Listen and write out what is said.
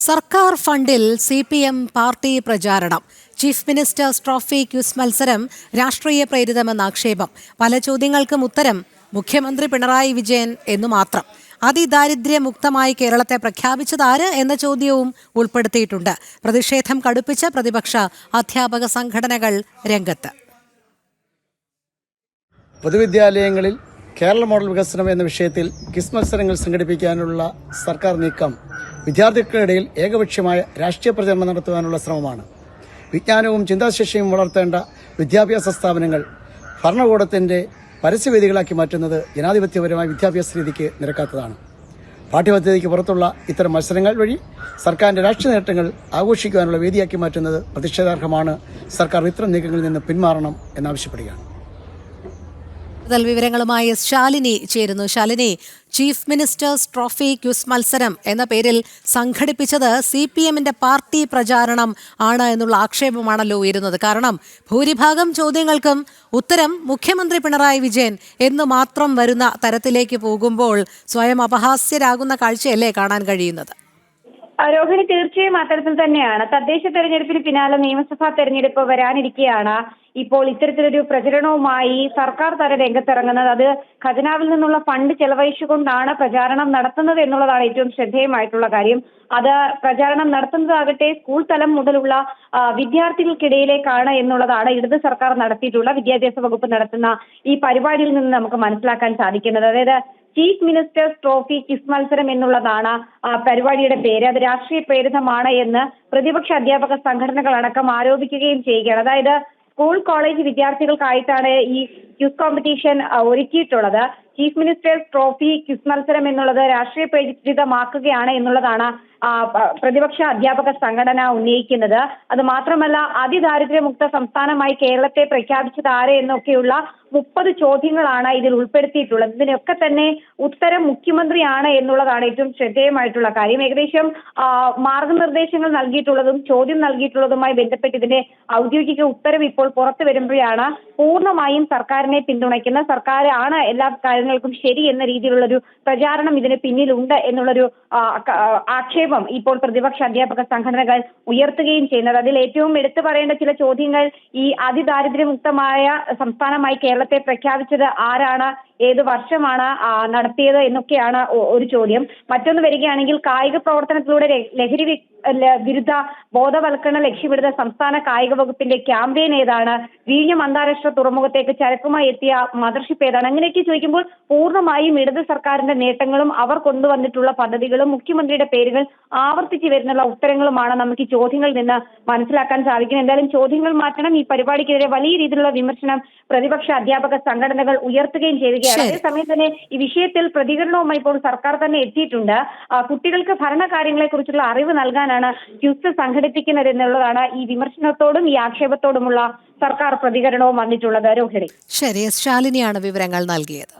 സർക്കാർ ഫണ്ടിൽ C P M party പ്രചാരണം. ചീഫ് മിനിസ്റ്റേഴ്സ് ട്രോഫി ക്യൂസ് മത്സരം രാഷ്ട്രീയ പ്രേരിതമെന്ന ആക്ഷേപം. പല ചോദ്യങ്ങൾക്കും ഉത്തരം മുഖ്യമന്ത്രി പിണറായി വിജയൻ എന്നു മാത്രം. അതിദാരിദ്ര്യമുക്തമായി കേരളത്തെ പ്രഖ്യാപിച്ചതാര് എന്ന ചോദ്യവും ഉൾപ്പെടുത്തിയിട്ടുണ്ട്. പ്രതിഷേധം കടുപ്പിച്ച പ്രതിപക്ഷ അധ്യാപക സംഘടനകൾ രംഗത്ത്. പൊതുവിദ്യാലയങ്ങളിൽ കേരള മോഡൽ വികസനം എന്ന വിഷയത്തിൽ ക്വിസ് മത്സരങ്ങൾ സംഘടിപ്പിക്കാനുള്ള സർക്കാർ നീക്കം വിദ്യാർത്ഥികളുടെയിടയിൽ ഏകപക്ഷീയമായ രാഷ്ട്രീയ പ്രചരണം നടത്തുവാനുള്ള ശ്രമമാണ്. വിജ്ഞാനവും ചിന്താശേഷിയും വളർത്തേണ്ട വിദ്യാഭ്യാസ സ്ഥാപനങ്ങൾ ഭരണകൂടത്തിന്റെ പരസ്യവേദികളാക്കി മാറ്റുന്നത് ജനാധിപത്യപരമായ വിദ്യാഭ്യാസ രീതിക്ക് നിരക്കാത്തതാണ്. പാഠ്യപദ്ധതിക്ക് പുറത്തുള്ള ഇത്തരം മത്സരങ്ങൾ വഴി സർക്കാരിന്റെ രാഷ്ട്രീയ നേട്ടങ്ങൾ ആഘോഷിക്കുവാനുള്ള വേദിയാക്കി മാറ്റുന്നത് പ്രതിഷേധാർഹമാണ്. സർക്കാർ ഇത്തരം നീക്കങ്ങളിൽ നിന്ന് പിന്മാറണം എന്നാവശ്യപ്പെടുകയാണ്. കൂടുതൽ വിവരങ്ങളുമായി ശാലിനി ചേരുന്നു. Shalini chief ministers trophy quiz മത്സരം എന്ന പേരിൽ സംഘടിപ്പിച്ചത് സി പി എമ്മിന്റെ പാർട്ടി പ്രചാരണം ആണ് എന്നുള്ള ആക്ഷേപമാണല്ലോ ഉയരുന്നത്. കാരണം ഭൂരിഭാഗം ചോദ്യങ്ങൾക്കും ഉത്തരം മുഖ്യമന്ത്രി പിണറായി വിജയൻ എന്ന് മാത്രം വരുന്ന തരത്തിലേക്ക് പോകുമ്പോൾ സ്വയം അപഹാസ്യരാകുന്ന കാഴ്ചയല്ലേ കാണാൻ കഴിയുന്നത്? രോഹിണി തീർച്ചയായും അത്തരത്തിൽ തന്നെയാണ്. തദ്ദേശ തെരഞ്ഞെടുപ്പിന് പിന്നാലെ നിയമസഭാ തെരഞ്ഞെടുപ്പ് വരാനിരിക്കെയാണ്. ഇപ്പോൾ ഇത്തരത്തിലൊരു പ്രചരണവുമായി സർക്കാർ തല രംഗത്തിറങ്ങുന്നത്. അത് ഖജനാവിൽ നിന്നുള്ള ഫണ്ട് ചെലവഴിച്ചുകൊണ്ടാണ് പ്രചാരണം നടത്തുന്നത് എന്നുള്ളതാണ് ഏറ്റവും ശ്രദ്ധേയമായിട്ടുള്ള കാര്യം. അത് പ്രചാരണം നടത്തുന്നതാകട്ടെ സ്കൂൾ തലം മുതലുള്ള വിദ്യാർത്ഥികൾക്കിടയിലേക്കാണ് എന്നുള്ളതാണ് ഇടത് സർക്കാർ നടത്തിയിട്ടുള്ള വിദ്യാഭ്യാസ വകുപ്പ് നടത്തുന്ന ഈ പരിപാടിയിൽ നിന്ന് നമുക്ക് മനസ്സിലാക്കാൻ സാധിക്കുന്നത്. അതായത് ചീഫ് മിനിസ്റ്റേഴ്സ് ട്രോഫി കിസ് മത്സരം എന്നുള്ളതാണ് പരിപാടിയുടെ പേര്. അത് രാഷ്ട്രീയ പ്രേരിതമാണ് എന്ന് പ്രതിപക്ഷ അധ്യാപക സംഘടനകളടക്കം ആരോപിക്കുകയും ചെയ്യുകയാണ്. അതായത് സ്കൂൾ കോളേജ് വിദ്യാർത്ഥികൾക്കായിട്ടാണ് ഈ ക്യൂസ് കോമ്പറ്റീഷൻ ഒരുക്കിയിട്ടുള്ളത്. ചീഫ് മിനിസ്റ്റേഴ്സ് ട്രോഫി ക്വിസ് മത്സരം എന്നുള്ളത് രാഷ്ട്രീയ പ്രേരിതമാക്കുകയാണ് എന്നുള്ളതാണ് പ്രതിപക്ഷ അധ്യാപക സംഘടന ഉന്നയിക്കുന്നത്. അത് മാത്രമല്ല അതിദാരിദ്ര്യമുക്ത സംസ്ഥാനമായി കേരളത്തെ പ്രഖ്യാപിച്ചത് ആരെ എന്നൊക്കെയുള്ള മുപ്പത് ചോദ്യങ്ങളാണ് ഇതിൽ ഉൾപ്പെടുത്തിയിട്ടുള്ളത്. ഇതിനൊക്കെ തന്നെ ഉത്തരം മുഖ്യമന്ത്രിയാണ് എന്നുള്ളതാണ് ഏറ്റവും ശ്രദ്ധേയമായിട്ടുള്ള കാര്യം. ഏകദേശം മാർഗനിർദ്ദേശങ്ങൾ നൽകിയിട്ടുള്ളതും ചോദ്യം നൽകിയിട്ടുള്ളതുമായി ബന്ധപ്പെട്ട് ഇതിന്റെ ഔദ്യോഗിക ഉത്തരവ് ഇപ്പോൾ പുറത്തു വരുമ്പോഴാണ് പൂർണമായും സർക്കാരിനെ പിന്തുണയ്ക്കുന്ന സർക്കാർ ആണ് എല്ലാ കാര്യങ്ങൾക്കും ശരി എന്ന രീതിയിലുള്ള ഒരു പ്രചാരണം ഇതിന് പിന്നിലുണ്ട് എന്നുള്ളൊരു ആക്ഷേപം ഇപ്പോൾ പ്രതിപക്ഷ അധ്യാപക സംഘടനകൾ ഉയർത്തുകയും ചെയ്യുന്നത്. അതിൽ ഏറ്റവും എടുത്തു പറയേണ്ട ചില ചോദ്യങ്ങൾ ഈ അതിദാരിദ്ര്യമുക്തമായ സംസ്ഥാനമായി കേരളത്തെ പ്രഖ്യാപിച്ചത് ആരാണ് ഏത് വർഷമാണ് നടത്തിയത് എന്നൊക്കെയാണ് ഒരു ചോദ്യം. മറ്റൊന്ന് വരികയാണെങ്കിൽ കായിക പ്രവർത്തനത്തിലൂടെ ലഹരി വിരുദ്ധ ബോധവൽക്കരണം ലക്ഷ്യമിടുന്ന സംസ്ഥാന കായിക വകുപ്പിന്റെ ക്യാമ്പയിൻ ഏതാണ്? വിഴിഞ്ഞം അന്താരാഷ്ട്ര തുറമുഖത്തേക്ക് ചരക്കുമായി എത്തിയ മദർഷിപ്പ് ഏതാണ്? അങ്ങനെയൊക്കെ ചോദിക്കുമ്പോൾ പൂർണമായും ഇടത് സർക്കാരിന്റെ നേട്ടങ്ങളും അവർ കൊണ്ടുവന്നിട്ടുള്ള പദ്ധതികളും മുഖ്യമന്ത്രിയുടെ പേരുകൾ ആവർത്തിച്ച് വരുന്നുള്ള ഉത്തരങ്ങളുമാണ് നമുക്ക് ഈ ചോദ്യങ്ങളിൽ നിന്ന് മനസ്സിലാക്കാൻ സാധിക്കുന്നത്. എന്തായാലും ചോദ്യങ്ങൾ മാറ്റണം. ഈ പരിപാടിക്കെതിരെ വലിയ രീതിയിലുള്ള വിമർശനം പ്രതിപക്ഷ അധ്യാപക സംഘടനകൾ ഉയർത്തുകയും ചെയ്യുകയാണ്. അതേസമയം തന്നെ ഈ വിഷയത്തിൽ പ്രതികരണവുമായി ഇപ്പോൾ സർക്കാർ തന്നെ എത്തിയിട്ടുണ്ട്. കുട്ടികൾക്ക് ഭരണകാര്യങ്ങളെ കുറിച്ചുള്ള അറിവ് നൽകാനാണ് ക്യൂസ് സംഘടിപ്പിക്കുന്നത് എന്നുള്ളതാണ് ഈ വിമർശനത്തോടും ഈ ആക്ഷേപത്തോടുമുള്ള സർക്കാർ പ്രതികരണവും വന്നിട്ടുള്ളത്. രോഹിണി. ശരി ശാലിനിയാണ് വിവരങ്ങൾ നൽകിയത്.